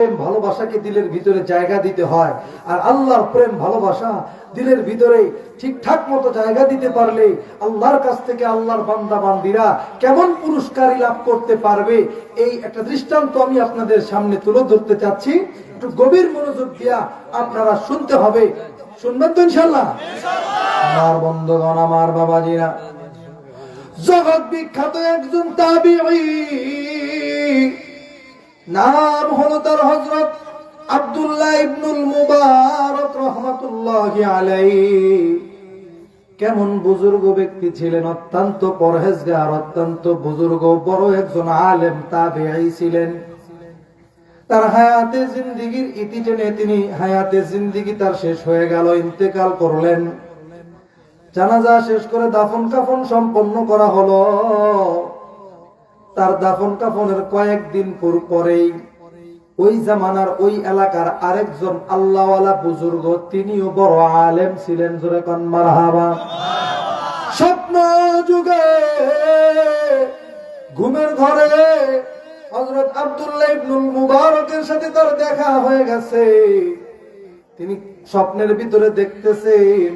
প্রেম ভালোবাসাকে দিলের ভিতরে জায়গা দিতে হয়। আর আল্লাহর প্রেম ভালোবাসা দিলের ভিতরে ঠিকঠাক মতো জায়গা দিতে পারলে আল্লাহর কাছ থেকে আল্লাহর বান্দা, বান্দিরা কেমন পুরস্কারই লাভ করতে পারবে? এই একটা দৃষ্টান্ত আমি আপনাদের সামনে তুলে ধরতে চাচ্ছি। একটু গভীর মনোযোগ দিয়া আপনারা শুনতে হবে। শুনবেন তো ইনশাল্লাহ আমার বন্ধগণ, আমার বাবাজিরা, জগৎ বিখ্যাত একজন তাবিঈ। নাম হলো তার হজরত আব্দুল্লাহ ইবনুল মুবারক রহমাতুল্লাহ আলাই কেমন বুজুর্গ ব্যক্তি ছিলেন, অত্যন্ত পরহেজগার, অত্যন্ত বুজুর্গ, বড় একজন আলেম, তাবেঈ ছিলেন। তার হায়াতে জিন্দিগির ইতি টেনে তিনি হায়াতে জিন্দিগি তার শেষ হয়ে গেল, ইন্তেকাল করলেন। জানাজা শেষ করে দাফন কাফন সম্পন্ন করা হলো। তার দাফন কাফনের কয়েকদিন পর পরেই ওই জামানার ওই এলাকার আরেকজন আল্লাহওয়ালা বুজুর্গ, তিনিও বড় আলেম ছিলেন, জোরে কন মারহাবা। স্বপ্ন যুগে ঘুমের ঘরে হযরত আব্দুল্লাহ ইবনুল মুবারকের সাথে তার দেখা হয়ে গেছে। তিনি স্বপ্নের ভিতরে দেখতেছেন,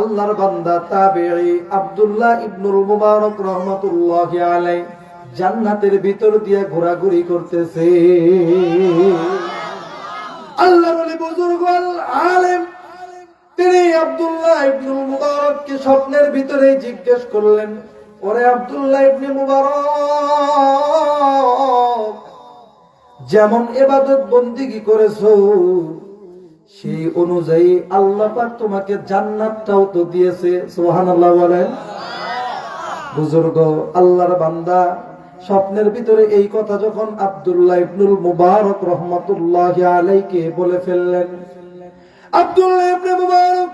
আল্লাহর বান্দা তাবেঈ আব্দুল্লাহ ইবনুল মুবারক রহমাতুল্লাহি আলাইহি। জান্নাতের ভিতর দিয়ে ঘোরাঘুরি করতেছে। আল্লাহ ওলি বুজুর্গ, আল- আলেম, তিনি আব্দুল্লাহ ইবনুল মুবারককে স্বপ্নের ভিতরে জিজ্ঞেস করলেন, ওরে আব্দুল্লাহ ইবনে মুবারক, যেমন এবাদত বন্দিগি করেছ, সেই অনুযায়ী আল্লাহ পাক তোমাকে জান্নাতটাও তো দিয়েছে। সুবহানাল্লাহ বলেন। বুজুর্গ, আল্লাহর বান্দা স্বপ্নের ভিতরে এই কথা যখন আব্দুল্লাহ ইবনুল মুবারক রহমাতুল্লাহ আলাইকে বলে ফেললেন, আব্দুল্লাহ ইবনে মুবারক,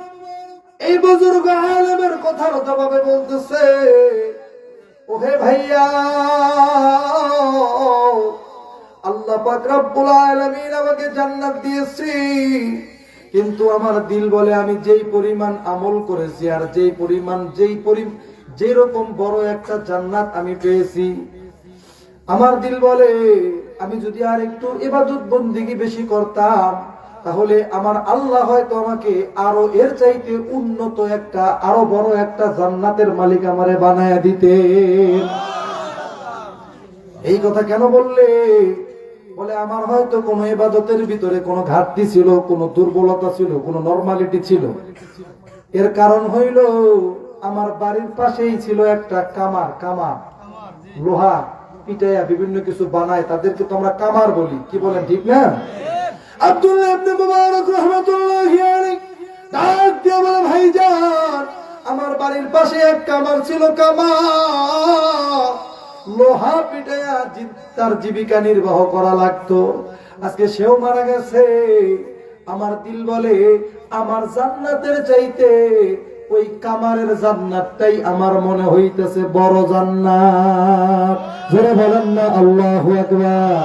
এই বুজুর্গ আলেমের কথার জবাবে বলতেছে, ওহে ভাইয়া, আল্লাহ পাক রব্বুল আলামিন আমাকে জান্নাত দিয়েছি, কিন্তু আমার দিল বলে আমি যেই পরিমাণ আমল করেছি আর যেই পরিমাণ, যেই পরি, যেরকম বড় একটা জান্নাত আমি পেয়েছি আমার দিল বলে, আমি যদি আর একটু এবাদত বন্দিগি বেশি করতাম, তাহলে আমার আল্লাহ হয়তো আমাকে আরও এর চাইতে উন্নত একটা, আরও বড় একটা জান্নাতের মালিক আমারে বানায় দিতে এই কথা কেন বললে? বলে, আমার হয়তো কোনো এবাদতের ভিতরে কোনো ঘাটতি ছিল, কোনো দুর্বলতা ছিল, কোনো নর্মালিটি ছিল। এর কারণ হইল, আমার বাড়ির পাশেই ছিল একটা কামার কামার লোহা পিটাইয়া বিভিন্ন কিছু বানায়, তাদেরকে তো আমরা কামার বলি। কি বলেন, ঠিক না? আব্দুল্লাহ ইবনে বলে ভাইজান আমার বাড়ির পাশে এক কামার ছিল কামার লোহা পিটাইয়া তার জীবিকা নির্বাহ করা লাগতো। আজকে সেও মারা গেছে। আমার দিল বলে, আমার জান্নাতের চাইতে ওই কামারের জান্নাতটাই আমার মনে হইতেছে বড় জান্নাত। জোরে বলেন না, আল্লাহ আকবার।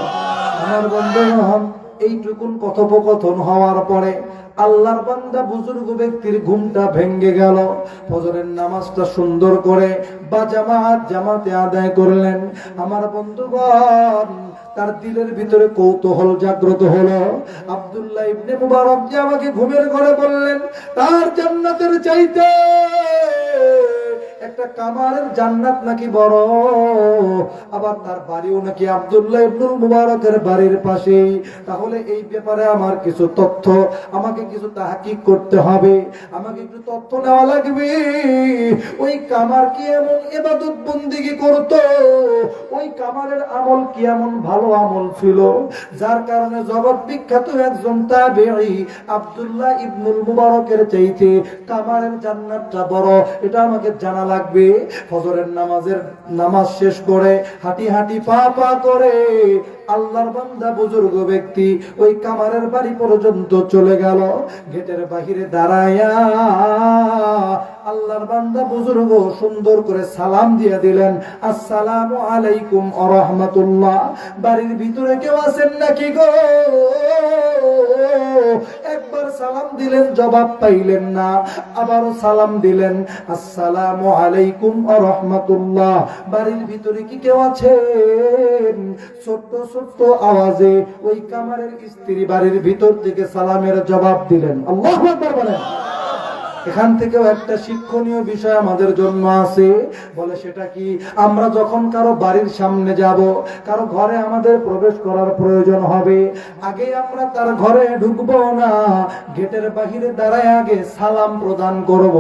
আমার বন্ধুগণ এইটুকুন কথোপকথন হওয়ার পরে আল্লাহর বান্দা বুজুর্গ ব্যক্তির ঘুমটা ভেঙ্গে গেল। ফজরের নামাজটা সুন্দর করে বা জামাত জামাতে আদায় করলেন। আমার বন্ধুগণ, তার দিলের ভিতরে কৌতূহল জাগ্রত হলো। আব্দুল্লাহ ইবনে মুবারক যে আমাকে ঘুমের ঘরে বললেন, তার জান্নাতের চাইতে একটা কামারের জান্নাত নাকি বড়? আবার তার বাড়িও নাকি আব্দুল্লাহ ইবনুল মুবারকের বাড়ির পাশেই তাহলে এই ব্যাপারে আমার কিছু তথ্য, আমাকে কিছু তাহাকিক করতে হবে। আমাকে একটু তথ্য নেওয়া লাগবে। ওই কামার কি এমন এবাদত বন্দিগি করতো? ওই কামারের আমল কি এমন ভালো আমল ছিল? যার কারণে জগৎ বিখ্যাত একজন তাবেঈ আব্দুল্লাহ ইবনুল মুবারকের চাইতে কামারের জান্নাতটা বড়। এটা আমাকে জানা লাগবে। ফজরের নামাজের নামাজ শেষ করে হাঁটি হাঁটি পা পা করে আল্লাহর বান্দা বুজুর্গ ব্যক্তি ওই কামারের বাড়ি পর্যন্ত চলে গেল। গেটের বাহিরে দাঁড়ায়া আল্লাহর বান্দা বুজুর্গ সুন্দর করে সালাম দিয়ে দিলেন, আসসালামু আলাইকুম আ রহমাতুল্লাহ বাড়ির ভিতরে কেউ আছেন নাকি গো? সালাম দিলেন, জবাব পাইলেন না। আবারও সালাম দিলেন, আসসালামু আলাইকুম রহমতুল্লাহ। বাড়ির ভিতরে কি কেউ আছে ছোট্ট ছোট্ট আওয়াজে ওই কামারের স্ত্রী বাড়ির ভিতর থেকে সালামের জবাব দিলেন। আল্লাহ বলেন। এখান থেকেও একটা শিক্ষণীয় বিষয় আমাদের জন্য আছে। বলে সেটা কি? আমরা যখন কারও বাড়ির সামনে যাব, কারও ঘরে আমাদের প্রবেশ করার প্রয়োজন হবে, আগে আমরা তার ঘরে ঢুকবো না, গেটের বাহিরে দাঁড়ায় আগে সালাম প্রদান করব।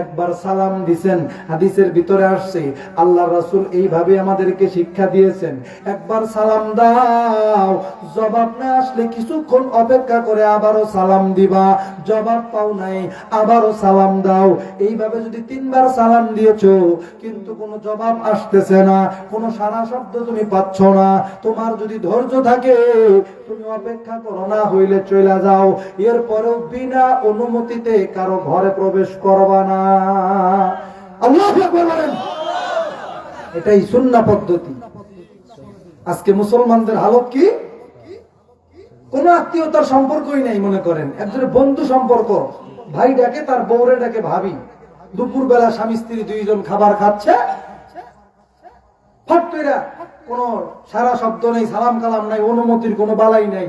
একবার সালাম দিছেন, হাদিসের ভিতরে আসছে, আল্লাহ রাসুল এইভাবে আমাদেরকে শিক্ষা দিয়েছেন। একবার সালাম দাও, জবাব না আসলে কিছুক্ষণ অপেক্ষা করে আবারও সালাম দিবা, জবাব পাও নাই, আবারও সালাম দাও। এইভাবে যদি তিনবার সালাম দিয়েছ, কিন্তু কোনো জবাব আসতেছে না, কোনো সারা শব্দ তুমি পাচ্ছ না। তোমার যদি ধৈর্য থাকে, তুমি অপেক্ষা করো না, হইলে চলে যাও। এরপরেও বিনা অনুমতিতে কারও ঘরে প্রবেশ করবা না। এটাই সুন্না পদ্ধতি। আজকে মুসলমানদের হালত কি? কোন আত্মীয়তার সম্পর্কই নাই মনে করেন। একজনের বন্ধু সম্পর্ক। ভাই ডাকে, তার বউরে ডাকে, ভাবি দুপুর বেলা স্বামী, স্ত্রী দুইজন খাবার খাচ্ছে। ফট কইরা কোন সারা শব্দ নেই, সালাম কালাম নাই, অনুমতির কোনো বালাই নাই।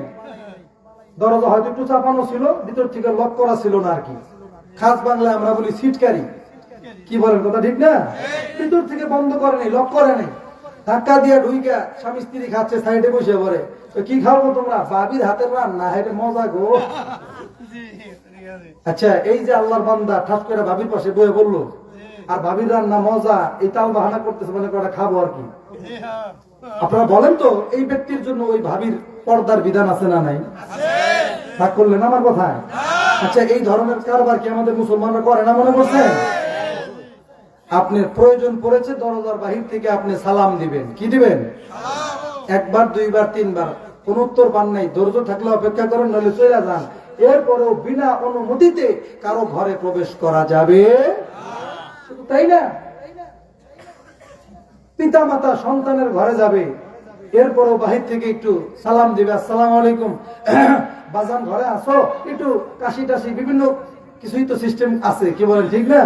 দরজা হয়তো একটু চাপানো ছিল, ভিতর থেকে লক করা ছিল না আর কি। খাস বাংলায় আমরা বলি সিটকারি কি বলেন, কথা ঠিক না? ভিতর থেকে বন্ধ করে নেই, লক করে নেই। ধাক্কা দিয়ে ঢুইকা স্বামী, স্ত্রী খাচ্ছে, সাইডে বসে পড়ে। কি খাব তোমরা? বাবির হাতের রান্না হেটে মজা গো। আচ্ছা এই যে আল্লাহর বান্দা ঠাস করে ভাবির পাশে বয়ে বলল, আর ভাবির রান্না মজা তাল বাহানা করতেছে মনে করে খাব আর কি? আপনারা বলেন তো, এই ব্যক্তির জন্য ওই ভাবির পর্দার বিধান আছে না নাই? ভাগ করলেন আমার কথায়? আচ্ছা এই ধরনের কারবার কি আমাদের মুসলমানরা করে না মনে করছেন আপনার প্রয়োজন পড়েছে দরজার বাহির থেকে আপনি সালাম দিবেন। কি দিবেন? একবার, দুইবার, তিনবার। কোন উত্তর পান নাই। ধৈর্য থাকলে অপেক্ষা করেন নইলে চলে যান। এরপরেও বিনা অনুমতিতে কারও ঘরে প্রবেশ করা যাবে শুধু তাই না? পিতা মাতা সন্তানের ঘরে যাবে। এরপরও বাহির থেকে একটু সালাম দিবে, আসসালাম আলাইকুম। বাজান, ঘরে আসো। একটু কাশি টাশি বিভিন্ন কিছুই তো সিস্টেম আছে, কি বলেন, ঠিক না?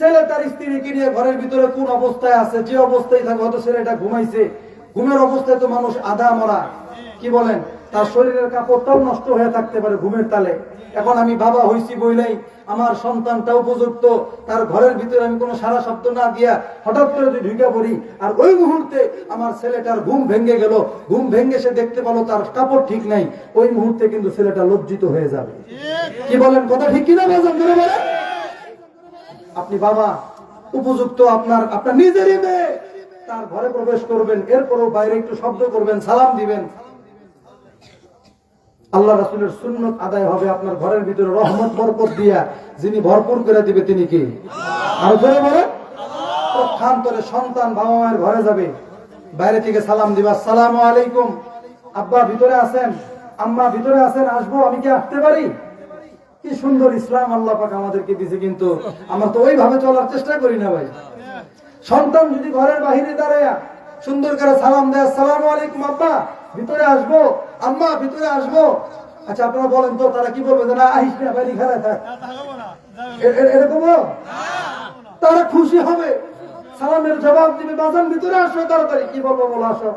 ছেলে তার স্ত্রীকে নিয়ে ঘরের ভিতরে কোন অবস্থায় আছে, যে অবস্থায় থাকে হয়তো ছেলেটা ঘুমাইছে। ঘুমের অবস্থায় তো মানুষ আধা মরা কি বলেন? তার শরীরের কাপড়টাও নষ্ট হয়ে থাকতে পারে ঘুমের তালে। এখন আমি বাবা হইছি বইলাই আমার সন্তানটা উপযুক্ত। তার ঘরের ভিতরে আমি কোনো সারা শব্দ না দিয়া হঠাৎ করে যদি ঢুকে পড়ি, আর ওই মুহূর্তে আমার ছেলেটার ঘুম ভেঙে গেল। ঘুম ভেঙে সে দেখতে পেল তার কাপড় ঠিক নাই। ওই মুহূর্তে কিন্তু ছেলেটা লজ্জিত হয়ে যাবে। কি বলেন, কথা ঠিক কিনা আপনি বাবা, উপযুক্ত আপনার আপনার নিজেরই মেয়ে। তার ঘরে প্রবেশ করবেন, এরপরও বাইরে একটু শব্দ করবেন, সালাম দিবেন। আল্লাহ রাসুলের সুন্নত আদায় হবে আপনার ঘরের ভিতরে রহমত, বরকত দিয়া। যিনি ভরপুর করে দিবে, তিনি কি? আর ধরে বলে পক্ষান্তরে সন্তান বাবা মায়ের ঘরে যাবে। বাইরে থেকে সালাম দিবা। সালাম আলাইকুম। আব্বা, ভিতরে আছেন? আম্মা, ভিতরে আছেন? আসব? আমি কি আসতে পারি? কি সুন্দর ইসলাম আল্লাহ পাক আমাদেরকে দিছে কিন্তু। আমরা তো ওইভাবে চলার চেষ্টা করি না ভাই। সন্তান যদি ঘরের বাহিরে দাঁড়ায় সুন্দর করে সালাম দেয় সালাম আলাইকুম, আব্বা। ভিতরে আসব। আম্মা ভিতরে আসব। আচ্ছা আপনারা বলেন তো তারা কি বলবে না আহিস না বাড়ি ঘরে থাক। এরকম তারা খুশি হবে। সালামের জবাব দিবে বাজান ভিতরে আসো তাড়াতাড়ি। কি বলব বলো আসো।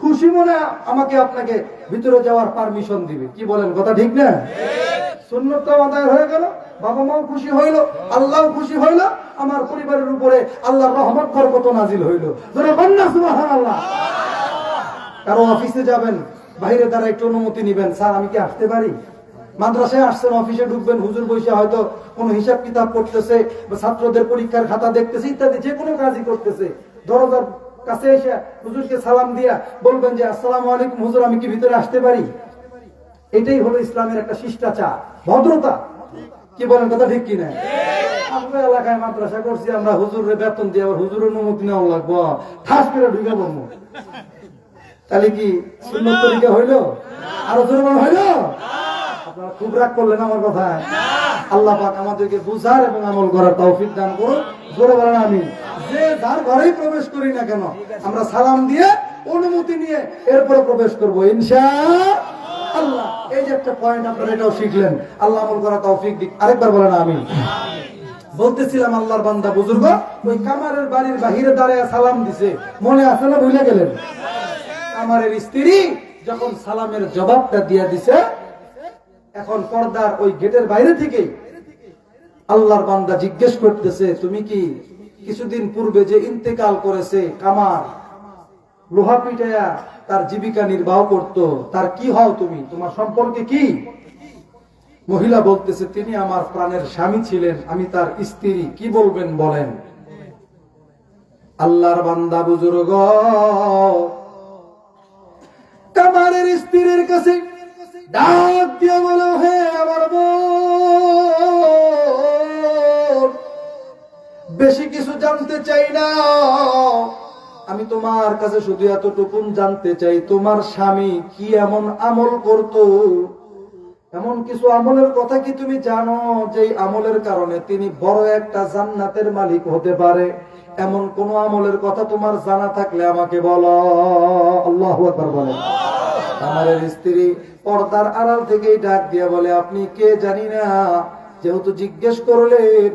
খুশি মনে আমাকে আপনাকে ভিতরে যাওয়ার পারমিশন দিবে। কি বলেন কথা ঠিক না? সুন্নত আদায় হয়ে গেল বাবা মাও খুশি হইল আল্লাহ খুশি হইল আমার পরিবারের উপরে আল্লাহর রহমত বরকত নাজিল হইল। ধরে বন্যা সুবহানাল্লাহ। কারও অফিসে যাবেন, বাইরে তারা একটু অনুমতি নিবেন। স্যার, আমি কি আসতে পারি? মাদ্রাসায় আসছেন, অফিসে ঢুকবেন, হুজুর বসে হয়তো কোনো হিসাব কিতাব করতেছে বা ছাত্রদের পরীক্ষার খাতা দেখতেছে, ইত্যাদি, যে কোনো কাজই করতেছে। দরজার কাছে এসে হুজুরকে সালাম দিয়া বলবেন যে, আসসালামু আলাইকুম হুজুর, আমি কি ভিতরে আসতে পারি? এটাই হলো ইসলামের একটা শিষ্টাচার। ভদ্রতা। কি বলেন, কথা ঠিক কি কিনা? আমরা এলাকায় মাদ্রাসা করছি, আমরা হুজুরের বেতন দিয়ে আবার হুজুরের অনুমতি নেওয়া লাগবো। ঠাস করে ঢুকে পড়ব। তাহলে কি সুন্দর তরিকা হইল? আরও জোরমান হইল? আপনারা খুব রাগ করলেন আমার কথা আল্লাহ পাক আমাদেরকে বুঝার এবং আমল করার তৌফিক দান করুন। জোরে বলেন আমি যে যার ঘরেই প্রবেশ করি না কেন, আমরা সালাম দিয়ে অনুমতি নিয়ে এরপরে প্রবেশ করব, ইনশা আল্লাহ। এই যে একটা পয়েন্ট আপনারা এটাও শিখলেন। আল্লাহ আমল করা তৌফিক দিক। আরেকবার বলেন আমি বলতেছিলাম আল্লাহর বান্দা, বুজুর্গ, ওই কামারের বাড়ির বাহিরে দাঁড়ায় সালাম দিছে। মনে আছে না ভুলে গেলেন? কামারের স্ত্রী যখন সালামের জবাবটা দিয়ে দিছে, এখন পর্দার ওই গেটের বাইরে থেকেই আল্লাহর বান্দা জিজ্ঞেস করতেছে, তুমি কি কিছুদিন পূর্বে যে ইন্তেকাল করেছে কামার, লোহা পিটায়া তার জীবিকা নির্বাহ করত, তার কি হও তুমি? তোমার সম্পর্কে কি? মহিলা বলতেছে, তিনি আমার প্রাণের স্বামী ছিলেন, আমি তার স্ত্রী, কি বলবেন বলেন? আল্লাহর বান্দা, বুজুর্গ কামারের স্ত্রীর কাছে ডাক দিয়ে বলো, হে আমার বেশি কিছু জানতে চাই না। আমি তোমার কাছে শুধু এতটুকুন জানতে চাই, তোমার স্বামী কি এমন আমল করত? এমন কিছু আমলের কথা কি তুমি জানো যে আমলের কারণে তিনি বড় একটা জান্নাতের মালিক হতে পারে? এমন কোন আমলের কথা তোমার জানা থাকলে আমাকে বলো। আল্লাহ বলেন। আমার স্ত্রী পর্দার আড়াল থেকেই ডাক দিয়া বলে, আপনি কে জানি না? যেহেতু জিজ্ঞেস করলেন,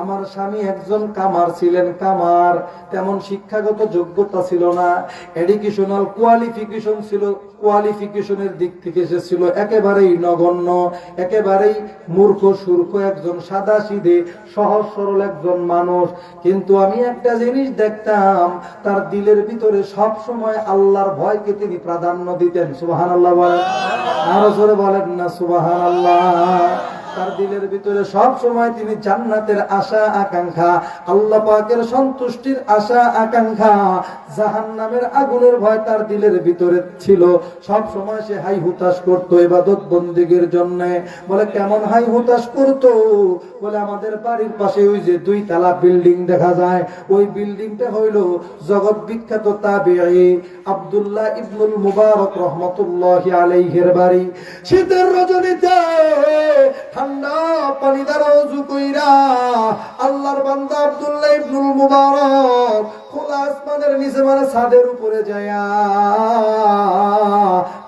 আমার স্বামী একজন কামার ছিলেন, কামার। তেমন শিক্ষাগত যোগ্যতা ছিল না, এডুকেশনাল কোয়ালিফিকেশন ছিল। কোয়ালিফিকেশনের দিক থেকে এসেছিল একেবারেই নগণ্য, একেবারেই মূর্খ, সূর্খ একজন সাদা সিধে সহজ সরল একজন মানুষ। কিন্তু আমি একটা জিনিস দেখতাম, তার দিলের ভিতরে সব সময় আল্লাহর ভয়কে তিনি প্রাধান্য দিতেন। সুবাহান আল্লাহ বলেন। আরও জোরে বলেন না সুবাহান আল্লাহ তার দিলের ভিতরে সব সময় তিনি জান্নাতের আশা, আকাঙ্ক্ষা, আল্লাহ পাকের সন্তুষ্টির আশা, আকাঙ্ক্ষা, জাহান্নামের আগুনের ভয় তার দিলের ভিতরে ছিল। সব সময় সে হাই হুতাশ করতো ইবাদত বন্দিগের জন্য। বলে, কেমন হাই হুতাশ করতো? বলে, আমাদের বাড়ির পাশে ওই যে দুই তালা বিল্ডিং দেখা যায়। ওই বিল্ডিংটা হইল জগৎ বিখ্যাত তাবিঈ আব্দুল্লাহ ইবনুল মুবারক রহমতুল্লাহ আলাইহির বাড়ি। শীতের রজনীতে পানি দ্বারা উজু কইরা আল্লাহর বান্দা আব্দুল্লাহ ইবনুল মুবারক খোলা আসমানের নিচে মানে ছাদের উপরে যায়া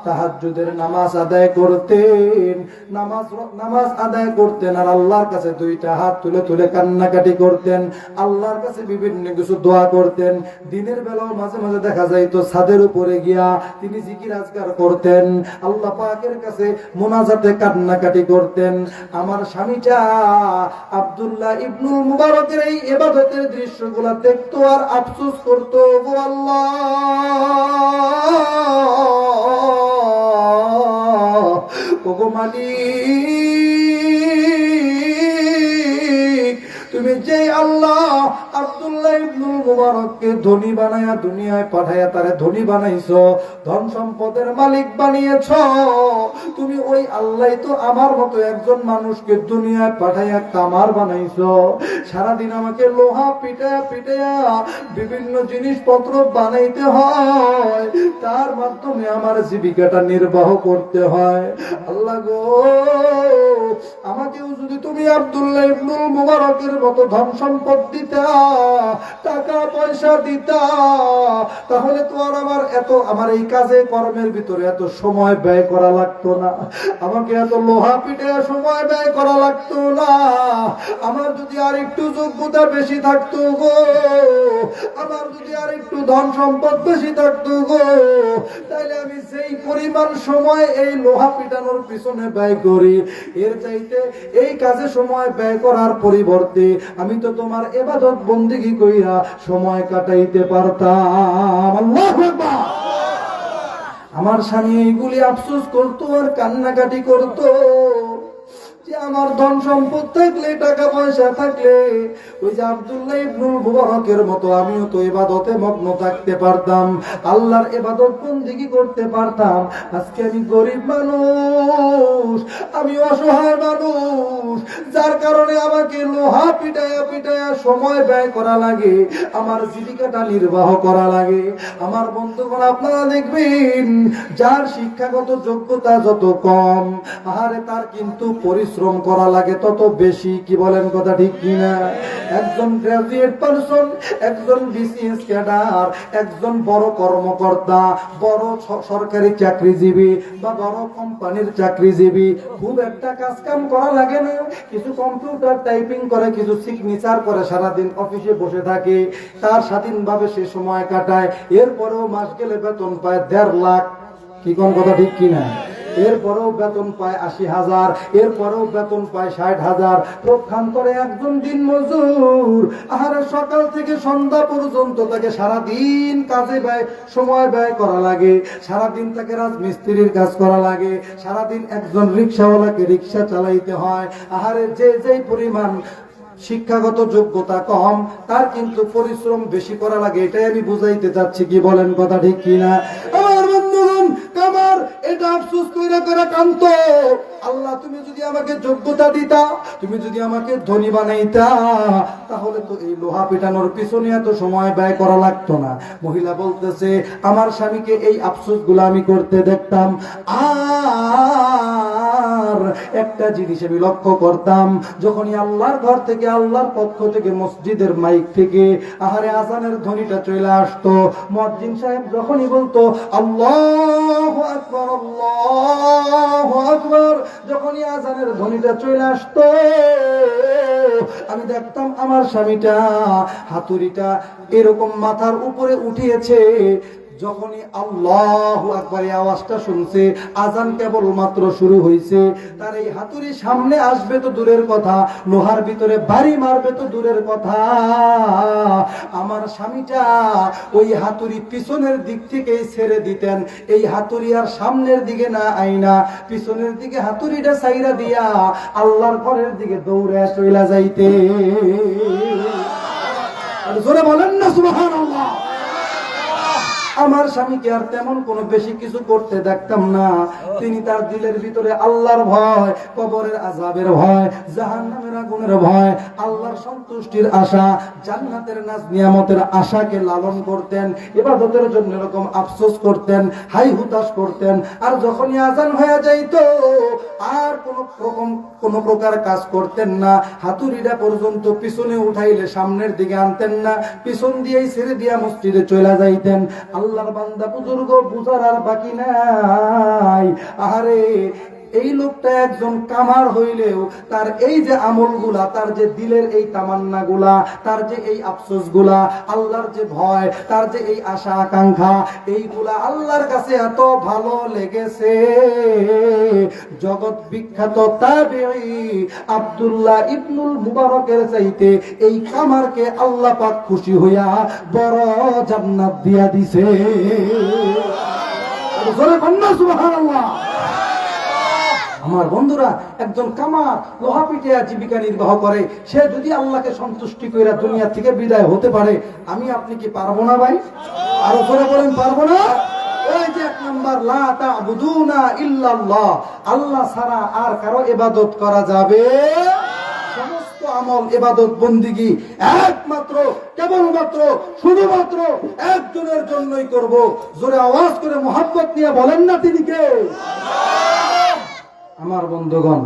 তাহাজ্জুদের নামাজ আদায় করতেন। নামাজ নামাজ আদায় করতেন আর আল্লাহর কাছে দুইটা হাত তুলে তুলে কান্নাকাটি করতেন। আল্লাহর কাছে বিভিন্ন কিছু দোয়া করতেন। দিনের বেলাও মাঝে মাঝে দেখা যাইতো ছাদের উপরে গিয়া তিনি জিকির আজকার করতেন। আল্লাহ পাকের কাছে মোনাজাতে কান্নাকাটি করতেন। আমার স্বামীটা আব্দুল্লাহ ইবনুল মুবারকের এই এবাদতের দৃশ্যগুলা দেখতো আর আফসোস করতো গো আল্লাহ। ওগো তুমি যে আল্লাহ মুবারককে ধনী বানায়া দুনিয়ায় পাঠায়া তারে ধনী বানাইছো, ধন সম্পদের মালিক তুমি ওই তো আমার মতো একজন মানুষকে দুনিয়ায় পাঠাইয়া কামার বানাইছো। আমাকে লোহা পিটায়া পিটায়া বিভিন্ন জিনিসপত্র বানাইতে হয়। তার মাধ্যমে আমার জীবিকাটা নির্বাহ করতে হয়। আল্লাহ গো, আমাকেও যদি তুমি আব্দুল্লাহ ইবনুল মুবারকের মতো ধন সম্পদ দিতা টাকা পয়সা দিতা, তাহলে তো আর আমার এত, আমার এই কাজে কর্মের ভিতরে এত সময় ব্যয় করা লাগতো না। আমাকে এত লোহা পিটে সময় ব্যয় করা লাগতো না। আমার যদি আর একটু যোগ্যতা বেশি থাকতো গো, আমার যদি আর একটু ধন সম্পদ বেশি থাকতো গো তাহলে আমি সেই পরিমাণ সময় এই লোহা পিটানোর পিছনে ব্যয় করি। এর চাইতে এই কাজে সময় ব্যয় করার পরিবর্তে আমি তো তোমার এবাদত বন্দিগি কইরা সময় কাটাইতে পারতাম। আল্লাহু আমার স্বামী এইগুলি আফসোস করতো আর কান্নাকাটি করতো যে আমার ধন সম্পদ থাকলে, টাকা পয়সা থাকলে ওই যে আব্দুল্লাহ ইবনুল মুবারকের মতো আমিও তো ইবাদতে মগ্ন থাকতে পারতাম। আল্লাহর ইবাদত বন্দিগি করতে পারতাম? আজকে আমি গরিব মানুষ, আমি অসহায় মানুষ। যার কারণে আমাকে লোহা পিটায়া পিটায়া সময় ব্যয় করা লাগে, আমার জীবিকাটা নির্বাহ করা লাগে। আমার বন্ধুগণ, আপনারা দেখবেন, যার শিক্ষাগত যোগ্যতা যত কম, আহারে তার কিন্তু পরিশ্রম করা লাগে তত বেশি, কি বলেন কথা ঠিক কিনা? একজন গ্রাজুয়েট পারসন একজন বিসিএস ক্যাডার একজন বড় কর্মকর্তা, বড় সরকারি চাকরিজীবী বা বড় কোম্পানির চাকরিজীবী, খুব একটা কাজ কাম করা লাগে না। কিছু কম্পিউটার টাইপিং করে, কিছু সিগনেচার করে, সারাদিন অফিসে বসে থাকে, তার স্বাধীনভাবে সে সময় কাটায়। এরপরেও মাস গেলে বেতন পায় দেড় লাখ। কি কোন কথা ঠিক কিনা? এরপরেও বেতন পায় আশি হাজার, এরপরেও বেতন পায় ষাট হাজার। প্রক্ষান্তরে একজন দিন মজুর আহারে সকাল থেকে সন্ধ্যা পর্যন্ত তাকে সারাদিন কাজে ব্যয়, সময় ব্যয় করা লাগে। সারাদিন তাকে রাজমিস্ত্রির কাজ করা লাগে। সারাদিন একজন রিক্সাওয়ালাকে রিক্সা চালাইতে হয়। আহারে যে যেই পরিমাণ শিক্ষাগত যোগ্যতা কম, তার কিন্তু পরিশ্রম বেশি করা লাগে। এটাই আমি বুঝাইতে চাচ্ছি, কি বলেন কথা ঠিক কিনা? আফসোস কইরা করা কান্ত। আল্লাহ, তুমি যদি আমাকে যোগ্যতা দিতা, তুমি যদি আমাকে ধনী বানাইতা, তাহলে তো এই লোহা পিটানোর পিছনে এত সময় ব্যয় করা লাগতো না। মহিলা বলতেছে, আমার স্বামীকে এই আফসোসগুলা আমি করতে দেখতাম। আর একটা জিনিস আমি লক্ষ্য করতাম, যখনই আল্লাহর ঘর থেকে, আল্লাহর পক্ষ থেকে মসজিদের মাইক থেকে আহারে আজানের ধ্বনিটা চলে আসতো। মসজিদ সাহেব যখনই বলতো, আল্লাহ আকবর আল্লাহ আকবর, যখনই আজানের ধ্বনিটা চলে আসতো, আমি দেখতাম আমার স্বামীটা হাতুড়িটা এরকম মাথার উপরে উঠিয়েছে। যখনই আল্লাহ আকবার এই আওয়াজটা শুনছে আজান কেবল মাত্র শুরু হয়েছে তার এই হাতুড়ি সামনে আসবে তো দূরের কথা, লোহার ভিতরে বাড়ি মারবে তো দূরের কথা। আমার স্বামীটা ওই হাতুড়ি পিছনের দিক থেকেই ছেড়ে দিতেন, এই হাতুড়ি আর সামনের দিকে না আইনা পিছনের দিকে হাতুড়িটা সাইরা দিয়া আল্লাহর ঘরের দিকে দৌড়ে চইলা যাইতে। জোরে বলেন না, সুবহানাল্লাহ। আমার স্বামীকে আর তেমন কোনো বেশি কিছু করতে দেখতাম না। তিনি তার দিলের ভিতরে আল্লাহর ভয়, কবরের আজাবের ভয়, জাহান্নামের আগুনের ভয়, আল্লাহর সন্তুষ্টির আশা, জান্নাতের নাজ নিয়ামতের আশাকে লালন করতেন, ইবাদতের জন্য এরকম আফসোস করতেন, হাই হুতাশ করতেন। আর যখনই আজান হয়ে যাইত, আর কোন রকম, কোন প্রকার কাজ করতেন না। হাতুড়িটা পর্যন্ত পিছনে উঠাইলে সামনের দিকে আনতেন না। পিছন দিয়েই ছেড়ে দিয়া মসজিদে চলে যাইতেন। আল্লাহর বান্দা বুজুর্গ বুঝার আর বাকি নাই। আহারে এই লোকটা একজন কামার হইলেও তার এই যে আমলগুলা, তার যে দিলের এই তামান্না গুলা তার যে এই আফসোসগুলা আল্লাহর যে ভয়, তার যে এই আশা আকাঙ্ক্ষা, এইগুলা আল্লাহর কাছে এত ভালো লেগেছে। জগৎ বিখ্যাত তাবেঈ আব্দুল্লাহ ইবনুল মুবারকের চাইতে এই কামারকে আল্লাহ পাক খুশি হইয়া বড় জান্নাত দিয়া দিছে। আর জোরে সুবহানাল্লাহ। আমার বন্ধুরা একজন কামার, লোহা পিটে জীবিকা নির্বাহ করে, সে যদি আল্লাহকে সন্তুষ্টি করে দুনিয়া থেকে বিদায় হতে পারে, আমি আপনি কি পারব না ভাই? আর করে বলেন, পারব না? আল্লাহ ছাড়া আর কারও ইবাদত করা যাবে সমস্ত আমল ইবাদত বন্দিগি একমাত্র, কেবলমাত্র, শুধুমাত্র একজনের জন্যই করব। জোরে আওয়াজ করে মোহাব্বত নিয়ে বলেন না তিনি কে? আমার বন্ধুগণ